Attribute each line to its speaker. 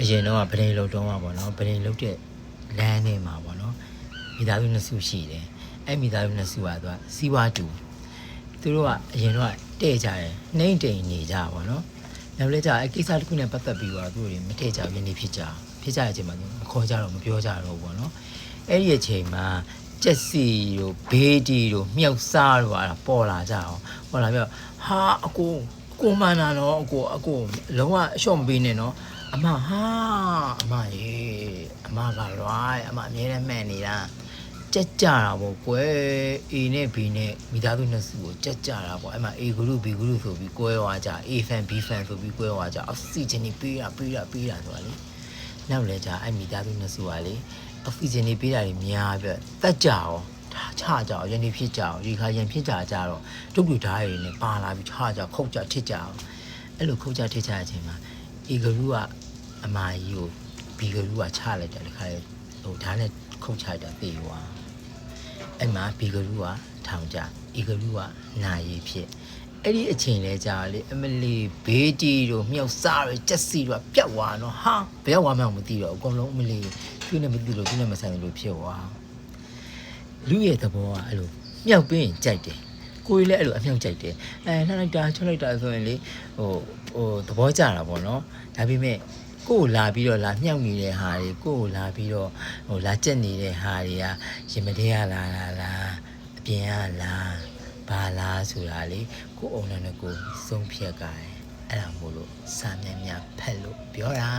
Speaker 1: အရင်တော့ကဗဒိန်လုတ်တော့မှာပေါ့နော်ဗဒိန်လုတ်တဲ့လမ်းထဲမှာပေါ့နော်မိသားစုနှစ်စုရှိတယ်အဲ့မိသားစုနှစ်စုကသူကစီးပွားတူသူတို့ကအရင်တော့တဲ့ကြတယ်နှိမ့်တိမ်နေကြပါတော့နောက်လည်းကြာအဲ့ကိစ္စတစ်ခုနဲ့ပတ်သက်ပြီးတော့သူတို့တွေမထည့်ကြဘူးယနေ့ဖြစ်ကြဖြစ်ကြတဲ့အချိန်မှာသူမခေါ်ကြတော့မပြောကြတော့ဘူးပေါ့နော်အဲ့ဒီအချိန်မှာကြက်စီတို့ဘေးတီတို့မြှောက်စားတို့အဲ့ဒါပေါ်လာကြအောင်ပေါ်လာပြီးတော့ဟာအကိုကိုမန္နာတော့အကိုအကိုလုံးဝအလျှော့မပေးနဲ့နော် အမဟာအမရေအမကလွားအမအမြဲတမ်းမှန်နေတာကြက်ကြတာပေါ့ကွယ် A နဲ့ B နဲ့မိသားစုနှစ်စုကိုကြက်ကြတာပေါ့အဲ့မှာ A group B group ဆိုပြီးကွဲသွားကြ A fan B fan ဆိုပြီးကွဲသွားကြအောက်ဆီဂျင်တွေပေးတာပေးတာပေးတာဆိုတာလေနောက်လဲကြာအဲ့မိသားစုနှစ်စုကလေအောက်ဆီဂျင်တွေပေးတာတွေများပြတက်ကြအောင်ဒါချကြအောင်ရန်နေဖြစ်ကြအောင်ဒီခါရန်ဖြစ်ကြကြတော့ဒုက္ခဓာတ်ရည်နဲ့ပါလာပြီးချကြခုတ်ကြထစ်ကြအောင်အဲ့လိုခုတ်ကြထစ်ကြတဲ့အချိန်မှာ A group က အမကြီးကို B group ကချလိုက်တယ်တခါလေဟိုဓာတ်နဲ့ခုတ်ချလိုက်တာသိသွားအဲ့မှာ B group ကထောင်ကြ A group ကနာရီဖြစ်အဲ့ဒီအချိန်လဲကြာလေအမလီဘေးတီတို့မြောက်စားတို့ကြက်စီတို့ကပြတ်သွားတော့ဟာဘယ်ရောက်မှမသိတော့အကုန်လုံးအမလီသူနဲ့မသိလို့သူနဲ့မဆိုင်လို့ဖြစ်သွားလူရဲ့သဘောကအဲ့လိုမြောက်ပြီးရင်ကြိုက်တယ်ကိုယ်လည်းအဲ့လိုအမြောက်ကြိုက်တယ်အဲနှလိုက်တာချွတ်လိုက်တာဆိုရင်လေဟိုဟိုသဘောကျတာပေါ့နော်ဒါပေမဲ့ ကိုယ်လာပြီးတော့လာမြောက်နေတဲ့ဟာတွေကိုယ်လာပြီးတော့ဟိုလာကြက်နေတဲ့ဟာတွေကရင်မတဲရလာလာလားအပြင်ကလားဘာလားဆိုတာလေကိုယ်အုံနဲ့ကိုယ်ဆုံးဖြတ်ကြတယ်အဲ့ဒါမို့လို့စာမြတ်များဖက်လို့ပြောတာ